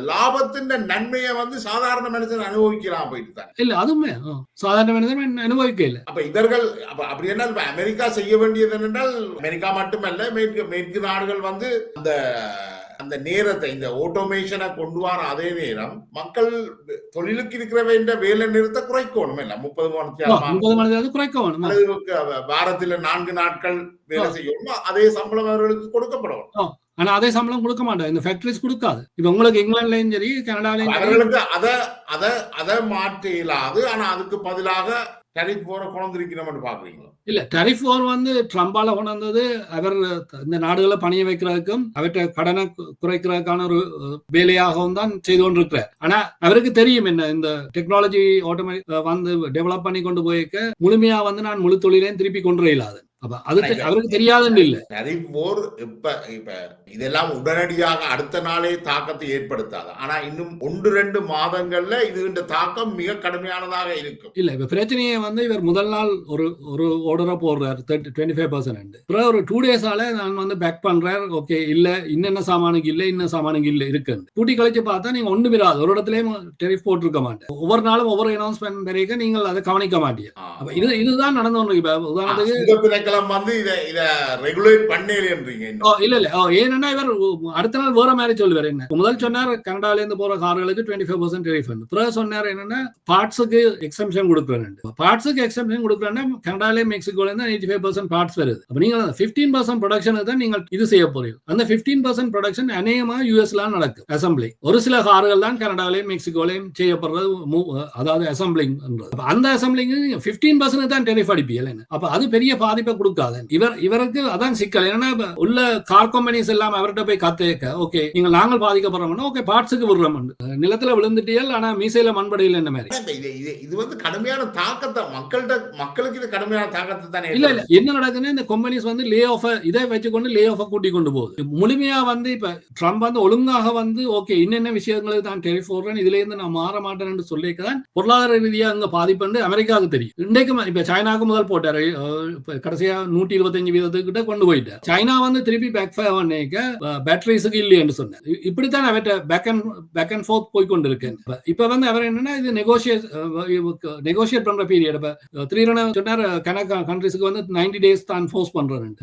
லாபத்தின் நன்மையை வந்து சாதாரண மனுஷன் அனுபவிக்கலாம் போயிட்டு தான். இல்ல அதுவுமே சாதாரண மனிதன் அனுபவிக்க இல்லை. அப்ப இவர்கள் அப்ப அப்படி என்ன அமெரிக்கா செய்ய வேண்டியது என்னென்றால் அமெரிக்கா மட்டுமல்ல மேற்கு மேற்கு நாடுகள் வந்து அந்த அந்த நேரத்தை இந்த ஆட்டோமேஷனை கொண்டு வர அதே நேரம் மக்கள் தொழிலுக்கு இருக்கிற வேண்டிய வேலை நிறுத்த குறைக்கணும். இல்ல முப்பது மணி நேரம் குறைக்க வேணும் ஆ. வாரத்துல நான்கு நாட்கள் வேலை செய்யணும் அதே சம்பளம் அவர்களுக்கு கொடுக்கப்படும். ஆனா அதே சம்பளம் கொடுக்க மாட்டாங்க இந்த ஃபேக்டரிஸ் கொடுக்காது. இப்ப உங்களுக்கு இங்கிலாந்துலயும் சரி கனடாலையும் அவர்களுக்கு அத அத அதை மாற்ற இயலாது ஆனா அதுக்கு பதிலாக டரிஃப் போற குழந்திருக்கணும்னு பாக்குறீங்களா? இல்ல டரிஃப் ஓர் வந்து ட்ரம்பால கொண்டு அவர் இந்த நாடுகளை பணிய வைக்கிறதுக்கும் அவற்றை கடனை குறைக்கிறதுக்கான ஒரு வேலையாகவும் தான் செய்து கொண்டிருக்கிறார். ஆனா அவருக்கு தெரியும் என்ன இந்த டெக்னாலஜி ஆட்டோமே வந்து டெவலப் பண்ணி கொண்டு போயிருக்க முழுமையா வந்து நான் முழு தொழிலையும் திருப்பி கொண்டு இல்லாது அவருக்கு தெரியாதுன்னு இல்ல. போர் இப்ப இப்ப இதெல்லாம் உடனடியாக அடுத்த நாளே தாக்கத்தை ஏற்படுத்தாது. ஆனா இன்னும் ஒன்று ரெண்டு மாதங்கள்ல இது இந்த தாக்கம் மிக கடுமையானதாக இருக்கும். இல்ல இப்ப பிரச்சனையை வந்து இவர் முதல் நாள் ஒரு ஒரு ஆர்டரா போடுறாரு டுவெண்ட்டி ஃபைவ் பர்சன்ட் அப்புறம் ஒரு டூ டேஸால நான் வந்து பேக் பண்றேன் ஓகே இல்ல இன்னென்ன சாமானுக்கு இல்ல இன்ன சாமானுக்கு இல்ல இருக்கு கூட்டி கழிச்சு பார்த்தா நீங்க ஒண்ணு இராது ஒரு இடத்துலயும் டெரிஃப் போட்டிருக்க மாட்டேன். ஒவ்வொரு நாளும் ஒவ்வொரு அனௌன்ஸ்மெண்ட் பிறகு நீங்கள் அதை கவனிக்க மாட்டீங்க. இதுதான் நடந்து ஆ, உதாரணத்துக்கு திணைக்களம் வந்து இத இத ரெகுலேட் பண்ணேன்றீங்க இல்ல இல்ல. ஏன்னா இவர் அடுத்த நாள் வேற மாதிரி சொல்லுவார் என்ன. முதல் சொன்னார் கனடால இருந்து போற கார்களுக்கு டுவெண்ட்டி ஃபைவ் பர்சன்ட் ரீஃபண்ட் பிறகு சொன்னார் என்னன்னா பார்ட்ஸுக்கு எக்ஸம்ஷன் கொடுக்குறேன் பார்ட்ஸுக்கு எக்ஸம்ஷன் கொடுக்குறேன்னா கனடாலே மெக்சிகோல இருந்து எயிட்டி ஃபைவ் பர்சன்ட் பார்ட்ஸ் வருது. அப்ப நீங்க பிப்டீன் பர்சன்ட் ப்ரொடக்ஷனுக்கு தான் நீங்கள் இது செய்ய போறீங்க. அந்த பிப்டீன் பர்சன்ட் ப்ரொடக்ஷன் அநேகமா யூஎஸ்ல நடக்கும் அசம்பிளி ஒரு சில கார்கள் தான் கனடாலையும் மெக்சிகோலையும் செய்யப்படுறது அதாவது அசம்பிளிங் அந்த அசம்பிளிங் பிப்டீன் பர்சன்ட் தான் டெரிஃப் அடிப்பீங்க அப்ப அது பெரிய பாதிப்பை கொடுக்காது இவர் இவருக்கு அதான் சிக்கல். ஏன்னா உள்ள கார் கம்பெனிஸ் எல்லாம் அவர்கிட்ட போய் கத்தேக்க ஓகே நீங்க நாங்கள் பாதிக்கப்படுறோம்னா ஓகே பார்ட்ஸுக்கு விடுறோம் நிலத்துல விழுந்துட்டியல் ஆனா மீசையில மண்படையில் என்ன மாதிரி? இது வந்து கடுமையான தாக்கத்தை மக்கள்கிட்ட மக்களுக்கு இது கடுமையான தாக்கத்தை தானே இல்ல இல்ல. என்ன நடக்குதுன்னா இந்த கம்பெனிஸ் வந்து லே ஆஃப் இதை வச்சுக்கொண்டு லே ஆஃப் கூட்டி கொண்டு போகுது. முழுமையா வந்து இப்ப ட்ரம்ப் வந்து ஒழுங்காக வந்து ஓகே என்னென்ன விஷயங்களுக்கு தான் டெரிஃப் போடுறேன் இதுல இருந்து நான் மாற மாட்டேன்னு சொல்லிக்கதான் பொருளாதார ரீதியா அங்க பாதிப்பு அமெரிக்காவுக்கு தெரியும். இன்றைக்கு இப்ப சைனாக்கு முதல் போட்டாரு. அஹ் இப்ப கடைசியா நூற்றி இருபத்தஞ்சு வீதத்துக்கிட்ட கொண்டு போயிட்டார் சைனா வந்து திருப்பி பேக் பண்ணிக்க பேட்டரிஸுக்கு இல்லையென்று சொன்னார் இப்படித்தான் அவர்கிட்ட back and back and forth போய் கொண்டு இருக்கேன் இப்ப- வந்து அவர் என்னன்னா இது நெகோசியேட் நெகோசியேட் பண்ற பீரியட் இப்ப த்ரீ சொன்னார் கனடா கண்ட்ரிஸ்க்கு வந்து நைன்டி டேஸ் தான் ஃபோர்ஸ் பண்றேன்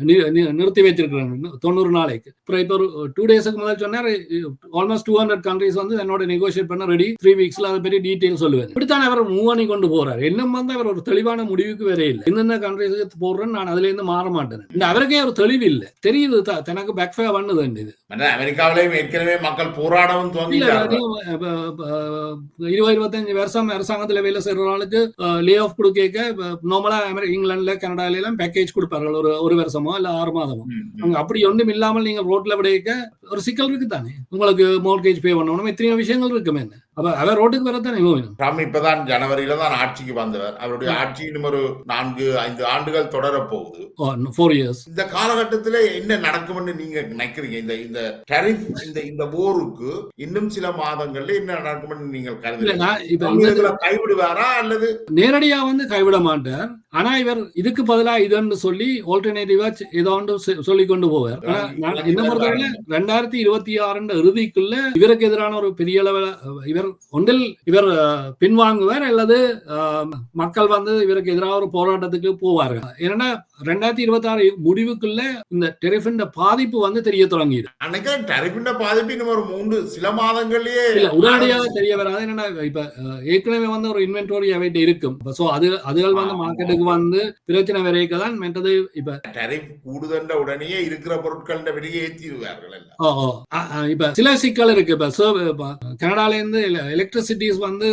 நிறுத்தி வச்சிருக்கிறேன் தொண்ணூறு நாளைக்கு அப்புறம் இப்போ ஒரு டூ டேஸ்க்கு முதல் சொன்னார் ஆல்மோஸ்ட் டூ ஹண்ட்ரட் கண்ட்ரிஸ் வந்து என்னோட நெகோசியேட் பண்ண ரெடி த்ரீ வீக்ஸ்ல அதை பற்றி டீட்டெயில் சொல்லுவேன் இப்படித்தான் அவர் மூவ் பண்ணி கொண்டு போறாரு என்ன வந்து அவர் ஒரு தெளிவான முடிவுக்கு வேற இல்லை எந்தெந்த கண்ட்ரிஸுக்கு போடுறேன் நான் அதுல இருந்து மாற மாட்டேன் இந்த அவருக்கே ஒரு தெளிவு இல்லை தெரியுது தனக்கு பேக்ஃபயர் பண்ணுது இது. அமெரிக்காவிலேயும் ஏற்கனவே மக்கள் போராடவும் இருபது இருபத்தஞ்சு வருஷம் அரசாங்கத்துல வேலை செய்யறவங்களுக்கு லே ஆஃப் கொடுக்க நார்மலா இங்கிலாந்துல கனடால எல்லாம் பேக்கேஜ் கொடுப்பார்கள். ஒரு ஒரு வருஷமோ இல்ல ஆறு மாதமோ. அங்க அப்படி ஒன்றும் இல்லாமல் நீங்க ரோட்ல விடைக்க ஒரு சிக்கல் இருக்கு தானே உங்களுக்கு மோர்கேஜ் பே பண்ணணும் எத்தனையோ விஷயங்கள் இருக்குமே என்ன அவர் ரோட்டுக்கு வரத்தானே வேணும் ட்ரம்ப் இப்பதான் ஜனவரியில தான் ஆட்சிக்கு வந்தவர். அவருடைய ஆட்சி இன்னும் ஒரு நான்கு ஐந்து ஆண்டுகள் தொடரப் போகுது ஃபோர் இயர்ஸ் இந்த காலகட்டத்துல என்ன நடக்கும்னு நீங்க நினைக்கிறீங்க? இந்த இந்த டரிஃப் இந்த இந்த போருக்கு இன்னும் சில மாதங்கள்ல என்ன நடக்கும்னு நீங்கள் கருதுறீங்க? கைவிடுவாரா அல்லது நேரடியா வந்து கைவிட மாட்டார். ஆனா இவர் இதுக்கு பதிலா இதுன்னு சொல்லி ஆல்டர்னேட்டிவா ஏதோ ஒன்று சொ- சொல்லிக் கொண்டு போவார் என்ன பொறுத்தவரை ரெண்டாயிரத்தி இருபத்தி ஆறு இறுதிக்குள்ள இவருக்கு எதிரான ஒரு பெரிய அளவில் இவர் ஒன்றில் இவர் பின்வாங்குவார் அல்லது மக்கள் வந்து இவருக்கு எதிராக ஒரு போராட்டத்துக்கு போவார்கள். ஏன்னா ரெண்டாயிரத்தி இருபத்தி ஆறு முடிவுக்குள்ள இந்த டெரிஃபின் பாதிப்பு வந்து தெரிய தொடங்கிடு அன்னைக்கு டரிஃபின் பாதிப்பு இன்னும் ஒரு மூன்று சில மாதங்கள்லயே இல்ல உடனடியாக தெரிய வராது. என்னன்னா இப்ப ஏற்கனவே வந்து ஒரு இன்வென்டரி அவைட் இருக்கும். சோ அது அதுகள் வந்து. மார்க்கெட்டுக்கு வந்து பிரச்சனை வரைக்கும் தான் மற்றது இப்ப டரிஃப் கூடுதண்ட உடனே இருக்கிற பொருட்கள விலையை ஏற்றிடுவார்கள் இப்ப சில சிக்கல் இருக்கு. இப்ப கனடால இருந்து எலக்ட்ரிசிட்டிஸ் வந்து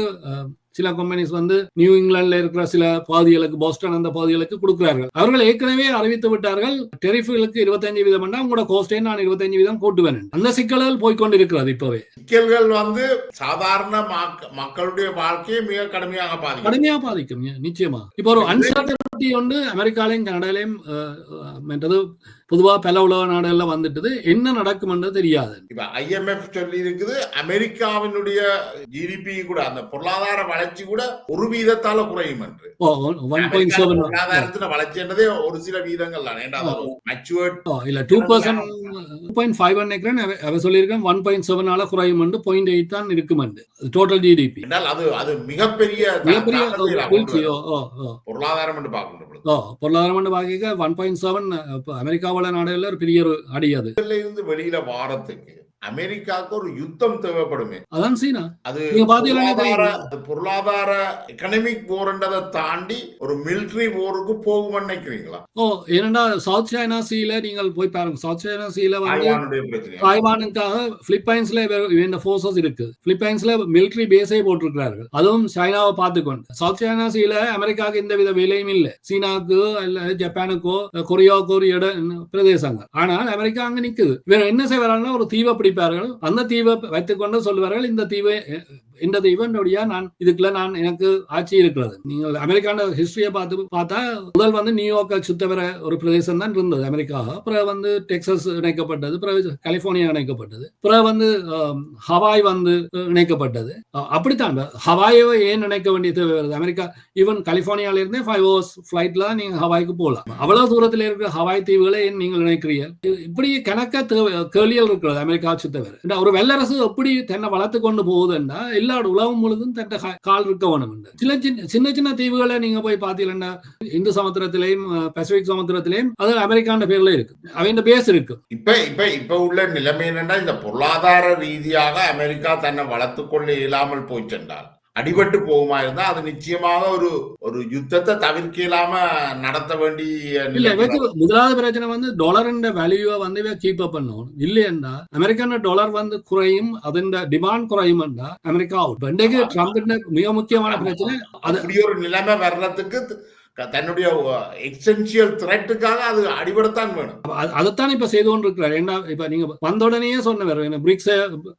சில கம்பெனிஸ் வந்து நியூ இங்கிலாந்துல இருக்கிற சில பகுதிகளுக்கு போஸ்டன் அந்த பகுதிகளுக்கு கொடுக்கிறார்கள். அவர்கள் ஏற்கனவே அறிவித்து விட்டார்கள் டெரிஃபுகளுக்கு இருபத்தஞ்சு வீதம் உங்களோட கோஸ்டே நான் இருபத்தஞ்சு வீதம் கூட்டுவேன் அந்த சிக்கல்கள் போய்க்கொண்டிருக்கிறது இப்பவே. சிக்கல்கள் வந்து சாதாரண மக்க- மக்களுடைய வாழ்க்கையை மிக கடுமையாக பாதிக்கும். கடுமையா பாதிக்கும் நிச்சயமா. இப்போ ஒரு அன்சர்டனிட்டி வந்து அமெரிக்காலையும் கனடாலையும் மற்றது பொதுவா பல உலக நாடுகள்ல வந்துட்டது. என்ன நடக்கும்ன்றது தெரியாது. இப்ப ஐஎம்எஃப் சொல்லி இருக்குது அமெரிக்காவினுடைய ஜிடிபி கூட அந்த பொருளாதார வளர்ச்சி கூட ஒரு வீதத்தால குறையும் என்று. செவன் பொருளாதாரத்துல வளர்ச்சி என்றதே ஒரு சில வீதங்கள் தான். இல்ல டூ பர்சன்ட் பாயிண்ட் ஃபைவ் நினைக்கிறேன் அவ- சொல்லியிருக்கேன். ஒன் பாயிண்ட் செவனால குறையும் பாயிண்ட் எயிட் தான் இருக்குமெண்டு டோட்டல் ஜிடிபி அது அது மிகப்பெரிய மிகப்பெரிய பொருளாதாரம் என்று ஓ பொருளாதாரம் பார்க்க ஒன் பாயிண்ட் செவன் அமெரிக்காவோட நாடுகள்ல ஒரு பெரிய ஒரு அடி அது. இருந்து வெளியில வாரத்துக்கு அமெரிக்காவுக்கு ஒரு யுத்தம் தேவைப்படுமே. அதான் சீனா. அது பொருளாதார எக்கனாமிக் போர்ன்றதை தாண்டி ஒரு மிலிட்டரி போருக்கு போகும் நினைக்கிறீங்களா? ஓ ஏனெண்டா சவுத் சைனா சீல நீங்கள் போய் பாருங்க. சவுத் சைனா சீல வந்து தாய்வானுக்காக பிலிப்பைன்ஸ்ல இந்த போர்சஸ் இருக்கு. பிலிப்பைன்ஸ்ல மிலிட்டரி பேஸே போட்டிருக்கிறார்கள். அதுவும் சைனாவை பார்த்துக்கொண்டு. சவுத் சைனா சீல அமெரிக்காவுக்கு எந்த வித விலையும் இல்லை. சீனாவுக்கு அல்ல ஜப்பானுக்கோ கொரியாவுக்கோ ஒரு இட பிரதேசங்கள். ஆனால் அமெரிக்கா அங்க நிக்குது. வேற என்ன செய்வார்கள் ஒரு தீவை பிடிப்பார்கள் அந்த தீவை வைத்துக்கொண்டு சொல்லுவார்கள் இந்த தீவை இந்த தீவு நான் இதுக்குள்ள நான் எனக்கு ஆட்சி இருக்கிறது. நீங்கள் அமெரிக்கான ஹிஸ்டரியை பார்த்து பார்த்தா முதல் வந்து நியூயார்க்கை சுத்தவர ஒரு பிரதேசம் தான் இருந்தது அமெரிக்கா அப்புறம் வந்து டெக்சஸ் இணைக்கப்பட்டது. பிறகு கலிபோர்னியா இணைக்கப்பட்டது. பிறகு வந்து ஹவாய் வந்து இணைக்கப்பட்டது. அப்படித்தான். ஹவாயை ஏன் இணைக்க வேண்டிய தேவை வருது? அமெரிக்கா ஈவன் கலிபோர்னியால இருந்தே ஃபைவ் ஹவர்ஸ் ஃபிளைட்ல நீங்க ஹவாய்க்கு போகலாம். அவ்வளவு தூரத்தில் இருக்கிற ஹவாய் தீவுகளை ஏன் நீங்கள் இணைக்கிறீர்கள்? இப்படி கணக்க தேவை கேள்விகள் இருக்கிறது அமெரிக்கா சுத்தவர். ஒரு வெள்ளரசு எப்படி தன்னை வளர்த்து கொண்டு போகுதுன்னா எல்லா உலகம் முழுதும் தட்ட கால் இருக்க வேணும் சில சின்ன சின்ன சின்ன தீவுகளை நீங்க போய் பாத்தீங்கன்னா இந்து சமுத்திரத்திலையும் பசிபிக் சமுத்திரத்திலையும் அது அமெரிக்கான பேர்ல இருக்கு. அவங்க பேஸ் இருக்கு. இப்ப இப்ப இப்ப உள்ள நிலைமை என்னன்னா இந்த பொருளாதார ரீதியாக அமெரிக்கா தன்னை வளர்த்துக் கொள்ள இயலாமல் போய் சென்றால் அடிபட்டு போகுமா இருந்தா அது நிச்சயமாக ஒரு ஒரு யுத்தத்தை தவிர்க்க இயலாம நடத்த வேண்டிய இல்ல முதலாவது பிரச்சனை வந்து டாலரின் வேல்யூவை வந்து கீப் அப் பண்ணணும். இல்லையண்டா அமெரிக்கான டாலர் வந்து குறையும் அதன் டிமாண்ட் குறையும் அமெரிக்கா அவுட் இன்றைக்கு ட்ரம்ப் மிக முக்கியமான பிரச்சனை அது அப்படி ஒரு நிலைமை வர்றதுக்கு தன்னுடைய எக்ஸென்சியல் த்ரெட்டுக்காக அது அடிபடத்தான் வேணும். அது- அதைத்தான் இப்ப செய்து கொண்டு இருக்கிறார் என்ன இப்ப நீங்க வந்த உடனே சொன்னவர் பிரிக்ஸ்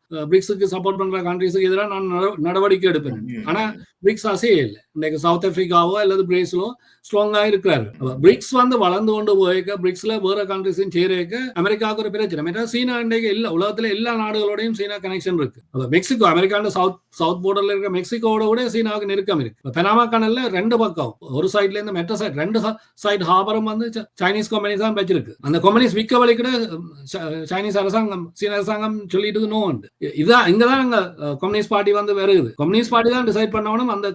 பிரிக்ஸுக்கு சப்போர்ட் பண்ற கண்ட்ரிஸுக்கு எதிராக நான் நட- நடவடிக்கை எடுப்பேன். ஆனா பிரிக்ஸ் அசையே இல்லை. இன்னைக்கு சவுத் ஆப்பிரிக்காவோ அல்லது பிரேசிலோ ஸ்ட்ராங்கா இருக்கிறாரு பிரிக்ஸ் வந்து வளர்ந்து கொண்டு போயிருக்க பிரிக்ஸ்ல வேற கண்ட்ரிஸும் சேரக்க அமெரிக்காவுக்கு ஒரு பிரச்சனை. சீனா இன்றைக்கு இல்ல உலகத்துல எல்லா நாடுகளோடையும் சீனா கனெக்ஷன் இருக்கு. மெக்சிகோ அமெரிக்கான சவுத் சவுத் போர்டர்ல இருக்க மெக்சிகோவோட கூட சீனாவுக்கு நெருக்கம் இருக்கு. பெனாமா கனல்ல ரெண்டு பக்கம் ஒரு சைட்ல இருந்து மெட்ரோ சைட் ரெண்டு சைட் ஹாபரும் வந்து சைனீஸ் கம்பெனிஸ் தான் வச்சிருக்கு. அந்த கம்பெனிஸ் விற்க வழி சைனீஸ் அரசாங்கம் சீன அரசாங்கம் சொல்லிட்டு நோ உண்டு. இதான் இங்கதான் அங்க கம்யூனிஸ்ட் பார்ட்டி வந்து வருது. கம்யூனிஸ்ட் பார்ட்டி தான் டிசைட் பண்ணவனும் அந்த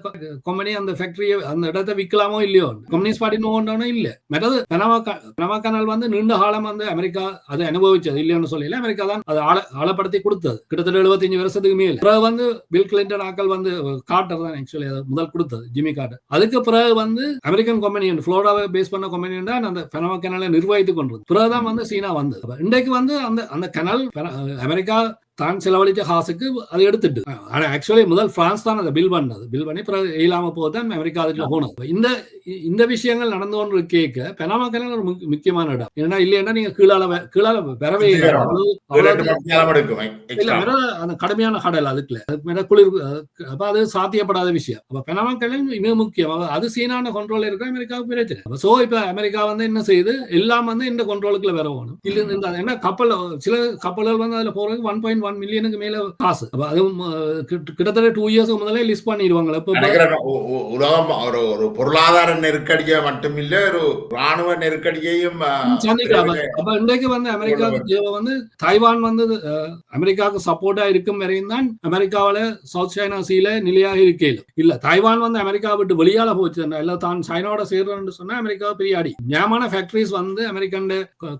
கம்பெனி அந்த ஃபேக்டரியை அந்த இடத்தை விற்கலாமோ இல்லையோ கம்யூனிஸ்ட் பார்ட்டி நோ உண்டவனோ இல்ல. மற்றது பெனமா கனல் வந்து நீண்ட காலம் வந்து அமெரிக்கா அதை அனுபவிச்சது இல்லையோன்னு சொல்லல. அமெரிக்கா தான் அதை ஆழ ஆழப்படுத்தி கொடுத்தது. கிட்டத்தட்ட 75 வருஷத்துக்கு மேல. பிறகு வந்து பில் கிளின்டன் ஆக்கள் வந்து கார்ட்டர் தான் ஆக்சுவலி முதல் கொடுத்தது ஜிமி கார்ட்டர். அதுக்கு பிறகு வந்து அமெரிக்கா அமெரிக்கன் கம்பெனி புளோரிடாவை பேஸ் பண்ண கம்பெனி தான் அந்த பெனமா கனலை நிர்வகித்துக் கொண்டது பிறகுதான் வந்து சீனா வந்தது. இன்றைக்கு வந்து அந்த அந்த கனல் அமெரிக்கா தான் செலவழித்த காசுக்கு அதை எடுத்துட்டு. ஆனா ஆக்சுவலி முதல் பிரான்ஸ் தான் அதை பில் பண்ணது. பில் பண்ணி இயலாம போது தான் அமெரிக்கா அதுக்குள்ள போனது இந்த இந்த விஷயங்கள் நடந்து கொண்டு கேட்க பெனாமா கனல் ஒரு முக்கிய- முக்கியமான இடம். ஏன்னா இல்லைன்னா நீங்க கீழால கீழால. மேல அந்த கடுமையான கடல் அதுக்குள்ள. அதுக்கு மேல குளிர் அப்ப அது சாத்தியப்படாத விஷயம். அப்ப பெனாமா கடல் மிக முக்கியம். அது சீனான கண்ட்ரோல் இருக்க அமெரிக்காவுக்கு பிரச்சனை. சோ இப்ப அமெரிக்கா வந்து என்ன செய்யுது எல்லாம் வந்து இந்த கண்ட்ரோலுக்குள்ள வர வேணும் இல்ல என்ன கப்பல் சில கப்பல்கள் வந்து அதுல போறதுக்கு ஒன் பாயிண்ட் ஒன் மில்லியனுக்கு மேல காசு. அப்ப அதுவும் கிட்டத்தட்ட டூ இயர்ஸ் முதல்ல லிஸ்ட் பண்ணிடுவாங்க இப்ப உலகம் ஒரு ஒரு பொருளாதார நெருக்கடியை மட்டுமில்ல ஒரு ராணுவ நெருக்கடியையும் அப்ப இன்றைக்கு வந்து அமெரிக்கா வந்து தைவான் வந்து அமெரிக்காவுக்கு சப்போர்ட்டா இருக்கும் வரையும் தான் அமெரிக்காவில சவுத் சைனா சீல நிலையாக இருக்கையில். இல்ல தைவான் வந்து அமெரிக்கா விட்டு வெளியால போச்சு. இல்ல தான் சைனாவோட சேர்றோம்னு சொன்னா அமெரிக்கா பெரிய அடி நியாயமான ஃபேக்டரிஸ் வந்து அமெரிக்கன்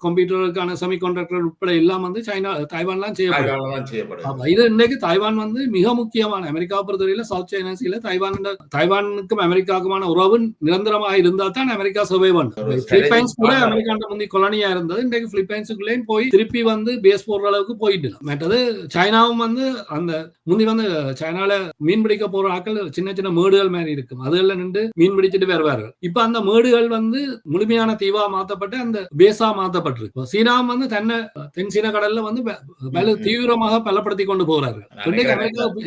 கம்ப்யூட்டருக்கான செமி கண்டக்டர் உட்பட எல்லாம் வந்து சைனா தைவான்லாம் செய்யப்படும். தான் செய்யப்படுது இது இன்னைக்கு தைவான் வந்து மிக முக்கியமான அமெரிக்கா பொறுத்தவரையில சவுத் சைனா சீல தைவான் தைவானுக்கும் அமெரிக்காவுக்குமான உறவு நிரந்தரமா இருந்தா தான் அமெரிக்கா சர்வை பண்ணும் பிலிப்பைன்ஸ் கூட. அமெரிக்காண்ட முந்தி கொலனியா இருந்தது. இன்றைக்கு பிலிப்பைன்ஸுக்குள்ளேயும் போய் திருப்பி வந்து பேஸ் போடுற அளவுக்கு போயிட்டு மற்றது சைனாவும் வந்து அந்த முந்தி வந்து சைனால மீன் பிடிக்க போற ஆட்கள் சின்ன சின்ன மேடுகள் மாதிரி இருக்கும் அதுல நின்று மீன் பிடிச்சிட்டு வருவாரு இப்ப அந்த மேடுகள் வந்து முழுமையான தீவா மாத்தப்பட்டு அந்த பேஸா மாத்தப்பட்டிருக்கு. சீனாவும் வந்து தன்னை தென் சீன கடல்ல வந்து ப- பல ம். தீவிரமாக பலப்படுத்தி கொண்டு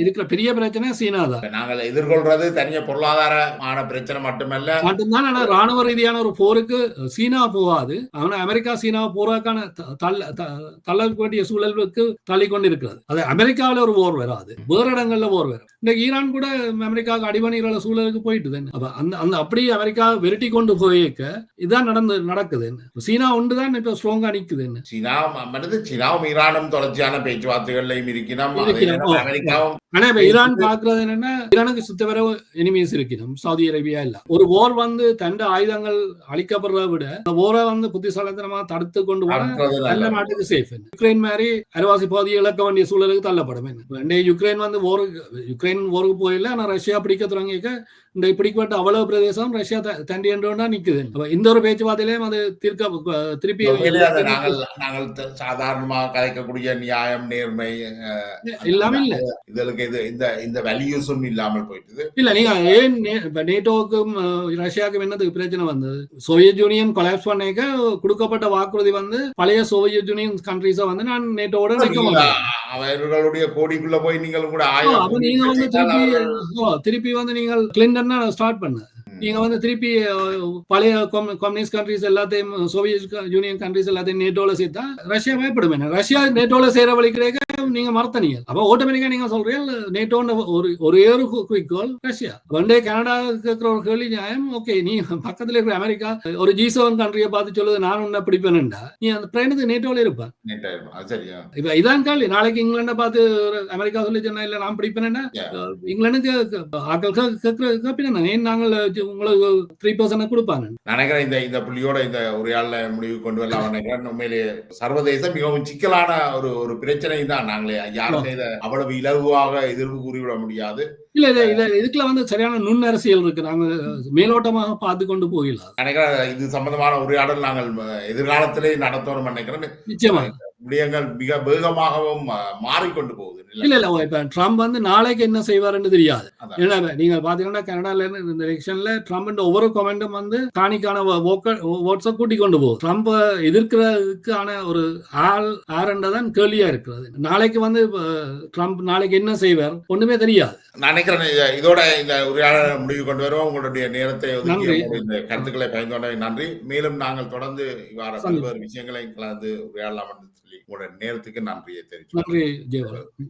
இருக்கிற பெரிய பிரச்சனை சீனா தான் நாங்கள் எதிர்கொள்றது தனிய பொருளாதாரமான பிரச்சனை மட்டுமல்ல. மட்டும்தான் ஆனா ராணுவ ரீதியான ஒரு போருக்கு சீனா போகாது. ஆனா அமெரிக்கா சீனா போறதுக்கான தள்ள வேண்டிய சூழலுக்கு தள்ளி கொண்டு இருக்கிறது அது அமெரிக்காவில ஒரு போர் வராது. வேற இடங்கள்ல போர் வரும். இந்த ஈரான் கூட அமெரிக்காவுக்கு அடிபணிகிற சூழலுக்கு போயிட்டு அப்ப அந்த அந்த அப்படி அமெரிக்கா விரட்டி கொண்டு போயிருக்க இதான் நடந்து நடக்குது. சீனா ஒன்று தான் இப்ப ஸ்ட்ராங்கா நிக்குது. சீனா மனது சீனாவும் ஈரானும் தொடர்ச்சியான பேச்சுவார்த்தைகள்லையும் இருக்கணும் ஆனா இப்ப ஈரான் பாக்குறது என்னன்னா ஈரானுக்கு சுத்தவர எனிமீஸ் இருக்கணும் சவுதி அரேபியா இல்ல. ஒரு போர் வந்து தண்ட ஆயுதங்கள் அழிக்கப்படுறத விட அந்த போரை வந்து புத்திசாலித்தனமா தடுத்து கொண்டு நல்ல. நாட்டுக்கு சேஃப் யுக்ரைன் மாதிரி அரைவாசி பகுதியை இழக்க வேண்டிய சூழலுக்கு தள்ளப்படும் யுக்ரைன் வந்து போருக்கு யுக்ரைன் போருக்கு போயில ஆனா ரஷ்யா பிடிக்க தொடங்கிக்க இந்த பிடிக்கப்பட்ட அவ்வளவு பிரதேசம் ரஷ்யா தண்டி என்றோண்டா நிக்குது. இந்த ஒரு பேச்சுவார்த்தையிலையும் அது தீர்க்க திருப்பி நாங்கள் நாங்கள் சாதாரணமாக கதைக்கக்கூடிய நியாயம் நேர்மை இல்லாம இல்ல. இதற்கு இது இந்த இந்த வேல்யூஸும் இல்லாமல் போயிட்டுது. இல்ல நீங்க ஏன் நேட்டோவுக்கும் ரஷ்யாவுக்கும் என்னதுக்கு பிரச்சனை வந்தது? சோவியத் யூனியன் கொலாப்ஸ் பண்ணேக்க கொடுக்கப்பட்ட வாக்குறுதி வந்து பழைய சோவியத் யூனியன் கண்ட்ரீஸை வந்து நான் நேட்டோவோட நிக்க மாட்டேன். அவர்களுடைய கோடிக்குள்ள போய் நீங்கள் கூட திருப்பி வந்து நீங்கள் கிளின்டன் ஸ்டார்ட் பண்ண. நீங்க வந்து திருப்பி பழைய கம்யூனிஸ்ட் கண்ட்ரிஸ் எல்லாத்தையும் சோவியத் யூனியன் கண்ட்ரிஸ் எல்லாத்தையும் நேட்டோல சேர்த்தா ரஷ்யா பயப்படுமே ரஷ்யா நேட்டோல சேர வழி கிடைக்க நீங்க மறத்தனீங்க அப்ப ஆட்டோமேட்டிக்கா நீங்க சொல்றீங்க நேட்டோன்னு ஒரு ஒரே ஒரு குறிக்கோள் ரஷ்யா. ஒன்டே கனடா இருக்கிற ஒரு கேள்வி நியாயம் ஓகே நீ பக்கத்துல இருக்கிற அமெரிக்கா ஒரு ஜி செவன் கண்ட்ரியை பார்த்து சொல்லுது நான் உன்னை பிடிப்பேன்டா நீ அந்த பிரயாணத்துக்கு நேட்டோல இருப்ப. நீட்டாயிரும். அது சரியா இப்ப இதான் கேள்வி. நாளைக்கு இங்கிலாண்டை பார்த்து ஒரு அமெரிக்கா சொல்லி சொன்னா இல்ல நான் பிடிப்பேன்னா. இங்கிலாந்துக்கு ஆக்கள் கேட்கிற கேட்பினா ஏன் நாங்கள் உங்களுக்கு த்ரீ பர்சன்ட் கொடுப்பாங்க நினைக்கிறேன் இந்த இந்த புள்ளியோட இந்த உரையாடல முடிவு கொண்டு வரலாம். நினைக்கிறேன் உண்மையிலேயே சர்வதேசம் மிகவும் சிக்கலான ஒரு ஒரு பிரச்சனை தான் நாங்களே யாருமே இதை அவ்வளவு இலகுவாக எதிர்வு கூறிவிட முடியாது? இல்ல இல்ல இல்ல. இதுக்குள்ள வந்து சரியான நுண் அரசியல் இருக்கு. நாங்க மேலோட்டமாக பார்த்து கொண்டு போகலாம் நினைக்கிறேன் இது சம்பந்தமான உரையாடல் நாங்கள் எதிர்காலத்திலே நடத்தணும் நினைக்கிறேன். நிச்சயமா விடயங்கள் மிக வேகமாகவும் மாறிக்கொண்டு போகுது இல்ல? இல்ல இப்ப ட்ரம்ப் வந்து நாளைக்கு என்ன செய்வாருன்னு தெரியாது. ஏன்னா நீங்க பாத்தீங்கன்னா கனடால இந்த எலெக்ஷன்ல ட்ரம்ப் ஒவ்வொரு கமெண்டும் வந்து காணிக்கான ஓட்ஸை கூட்டி கொண்டு போகும் ட்ரம்ப் எதிர்க்கிறதுக்கான ஒரு ஆள் ஆரண்டதான் கேள்வியா இருக்கிறது. நாளைக்கு வந்து ட்ரம்ப் நாளைக்கு என்ன செய்வார்? ஒண்ணுமே தெரியாது. நான் நினைக்கிறேன் இத- இதோட இந்த உரையாடலை முடிவு கொண்டு வருவோம். உங்களுடைய நேரத்தை இந்த கருத்துக்களை கொண்டவை நன்றி. மேலும் நாங்கள் தொடர்ந்து இவ்வாறு. பல்வேறு விஷயங்களை கலந்து உரையாடலாம் என்று சொல்லி உங்களுடைய நேரத்துக்கு நன்றியை தெரிவித்துக் நன்றி ஜெயவர்தன்.